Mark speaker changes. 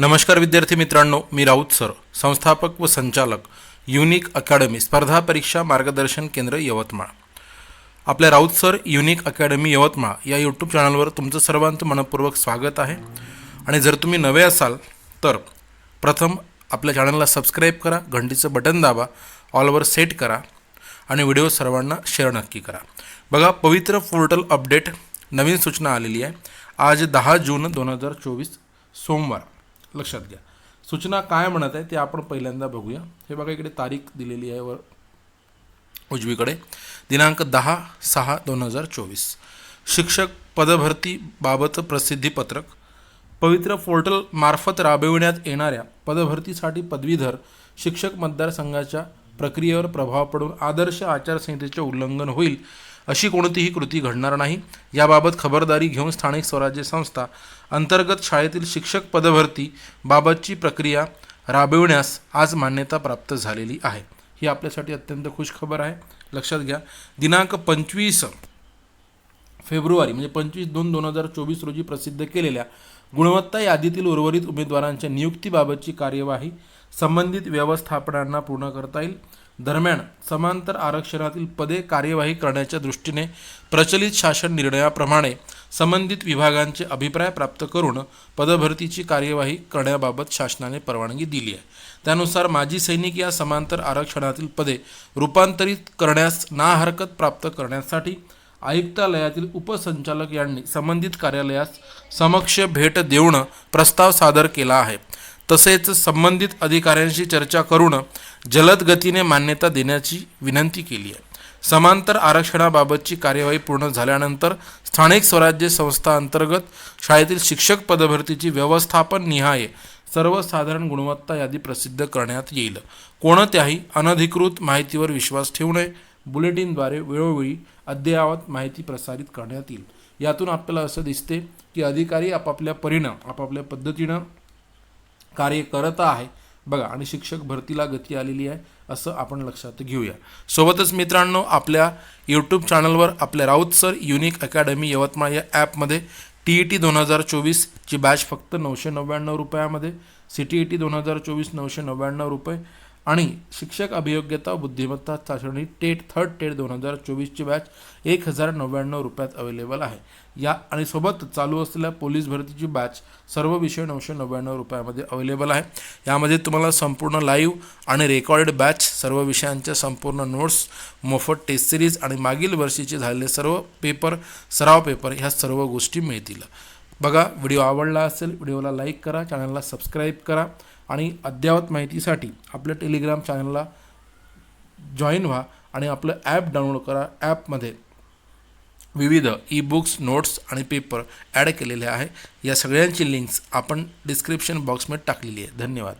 Speaker 1: नमस्कार विद्यार्थी मित्रांनो मी राऊत सर संस्थापक व संचालक युनिक अकॅडमी स्पर्धा परीक्षा मार्गदर्शन केंद्र यवतमाळ. आपल्या Raut sir Unique Academy Yavatmal या यूट्यूब चॅनलवर तुमचं सर्वांचं मनपूर्वक स्वागत आहे. आणि जर तुम्ही नवे असाल तर प्रथम आपल्या चॅनलला सबस्क्राईब करा घंटीचं बटन दाबा ऑलवर सेट करा आणि व्हिडिओ सर्वांना शेअर नक्की करा. बघा पवित्र पोर्टल अपडेट नवीन सूचना आलेली आहे. आज दहा जून दोन हजार चोवीस सोमवार. लक्षात घ्या. सूचना काय म्हणत आहे ते आपण पहिल्यांदा बघूया. हे बघा इकडे तारीख दिलेली आहे वर उजवीकडे. दिनांक दहा सहा दोन हजार चोवीस. शिक्षक पदभरतीबाबत प्रसिद्धीपत्रक पवित्र पोर्टल मार्फत राबविण्यात येणाऱ्या पदभरतीसाठी पदवीधर शिक्षक मतदारसंघाच्या प्रक्रियेवर प्रभाव पडून आदर्श आचारसंहितेचे उल्लंघन होईल. अशी कोणतीही कृती घडणार नाही. याबाबत खबरदारी घेऊन स्थानिक स्वराज्य संस्था अंतर्गत शाळेतील शिक्षक पदभरती बाबतची प्रक्रिया राबविण्यास आज मान्यता प्राप्त झालेली आहे. ही आपल्यासाठी अत्यंत खुश खबर आहे. लक्षात घ्या दिनांक पंचवीस फेब्रुवारी म्हणजे पंचवीस दोन दोन हजार चोवीस रोजी प्रसिद्ध केलेल्या गुणवत्ता यादीतील उर्वरित उमेदवारांच्या नियुक्तीबाबतची कार्यवाही संबंधित व्यवस्थापनांना पूर्ण करता येईल. दरम्यान समांतर आरक्षणातील पदे कार्यवाही करण्याच्या दृष्टीने प्रचलित शासन निर्णयाप्रमाणे संबंधित विभागांचे अभिप्राय प्राप्त करून पदभरतीची कार्यवाही करण्याबाबत शासनाने परवानगी दिली आहे. त्यानुसार माजी सैनिक या समांतर आरक्षणातील पदे रूपांतरित करण्यास ना हरकत प्राप्त करण्यासाठी आयुक्तालयातील उपसंचालक यांनी संबंधित कार्यालयास समक्ष भेट देऊन प्रस्ताव सादर केला आहे. तसेच संबंधित अधिकाऱ्यांशी चर्चा करून जलद गतीने मान्यता देण्याची विनंती केली आहे. समांतर आरक्षणाबाबतची कार्यवाही पूर्ण झाल्यानंतर स्थानिक स्वराज्य संस्था अंतर्गत शाळेतील शिक्षक पदभरतीची व्यवस्थापन निहाय सर्वसाधारण गुणवत्ता यादी प्रसिद्ध करण्यात येईल. कोणत्याही अनधिकृत माहितीवर विश्वास ठेवू नये. बुलेटिनद्वारे वेळोवेळी अद्ययावत माहिती प्रसारित करण्यात येईल. यातून आपल्याला असं दिसते की अधिकारी आपापल्या परीनं आपापल्या पद्धतीनं कार्य करत आहे. बघा आणि शिक्षक भरतीला गती आलेली आहे असं आपण लक्षात घेऊया. सोबतच मित्रांनो आपल्या यूट्यूब चॅनलवर आपल्या Raut sir Unique Academy Yavatmal या ॲपमध्ये टी ई टी दोन हजार चोवीसची बॅच फक्त नऊशे नव्याण्णव रुपयामध्ये. सी टी ई टी दोन हजार चोवीस नऊशे नव्याण्णव रुपये. आणि शिक्षक अभियोग्यता बुद्धिमत्ता चाचणी टेट थर्ड टेट दोन हजार चोवीसची बॅच एक हजार नव्याण्णव रुपयात अवेलेबल आहे. या आणि सोबत चालू असलेल्या पोलीस भरतीची बॅच सर्व विषय नऊशे नव्याण्णव रुपयामध्ये अवेलेबल आहे. यामध्ये तुम्हाला संपूर्ण लाईव्ह आणि रेकॉर्डेड बॅच सर्व विषयांच्या संपूर्ण नोट्स मोफत टेस्ट सिरीज आणि मागील वर्षीचे झालेले सर्व पेपर सराव पेपर ह्या सर्व गोष्टी मिळतील. बघा व्हिडिओ आवडला असेल व्हिडिओला लाईक करा चॅनलला सबस्क्राईब करा. आणि अद्ययावत माहितीसाठी आपल्या टेलिग्राम चॅनलला जॉईन व्हा आणि आपलं ॲप डाउनलोड करा. ॲपमध्ये विविध ई बुक्स नोट्स आणि पेपर ॲड केलेले आहे. या सगळ्यांची लिंक्स आपण डिस्क्रिप्शन बॉक्समध्ये टाकलेली आहे. धन्यवाद.